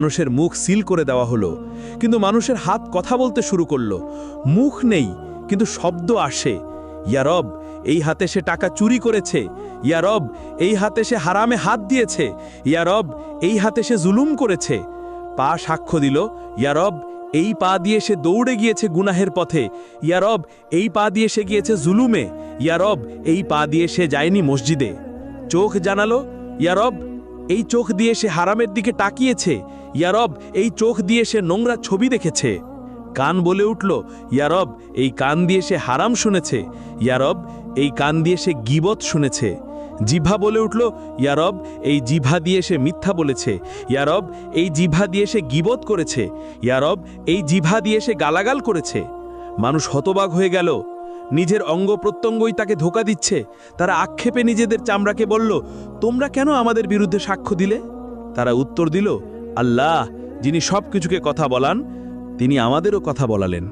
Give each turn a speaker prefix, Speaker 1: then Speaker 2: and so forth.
Speaker 1: মানুষের মুখ সিল করে দেওয়া হলো, কিন্তু মানুষের হাত কথা বলতে শুরু করল। মুখ নেই, কিন্তু শব্দ আসে। ইয়ারব এই হাতে সে টাকা চুরি করেছে। ইয়ারব এই হাতে সে হারামে হাত দিয়েছে। ইয়ারব এই হাতে সে জুলুম করেছে। পা সাক্ষ্য দিল ইয়ারব এই পা দিয়ে সে দৌড়ে গিয়েছে গুনাহের পথে। ইয়ারব এই পা দিয়ে সে গিয়েছে জুলুমে। ইয়ারব এই পা দিয়ে সে যায়নি মসজিদে। চোখ জানালো ইয়ারব এই চোখ দিয়ে সে হারামের দিকে তাকিয়েছে। ইয়ারব, এই চোখ দিয়ে সে নোংরা ছবি দেখেছে। কান বলে উঠল, ইয়ারব, এই কান দিয়ে সে হারাম শুনেছে। ইয়ারব, এই কান দিয়ে সে গিবত শুনেছে। জিভা বলে উঠল, ইয়ারব, এই জিভা দিয়ে সে মিথ্যা বলেছে। ইয়ারব, এই জিভা দিয়ে সে গিবত করেছে। ইয়ারব, এই জিভা দিয়ে সে গালাগাল করেছে। মানুষ হতবাক হয়ে গেল। নিজের অঙ্গ প্রত্যঙ্গই তাকে ধোকা দিচ্ছে। তারা আক্ষেপে নিজেদের চামড়াকে বলল, তোমরা কেন আমাদের বিরুদ্ধে সাক্ষ্য দিলে? তারা উত্তর দিল, আল্লাহ, যিনি সব কিছুকে কথা বলান, তিনি আমাদেরও কথা বলালেন।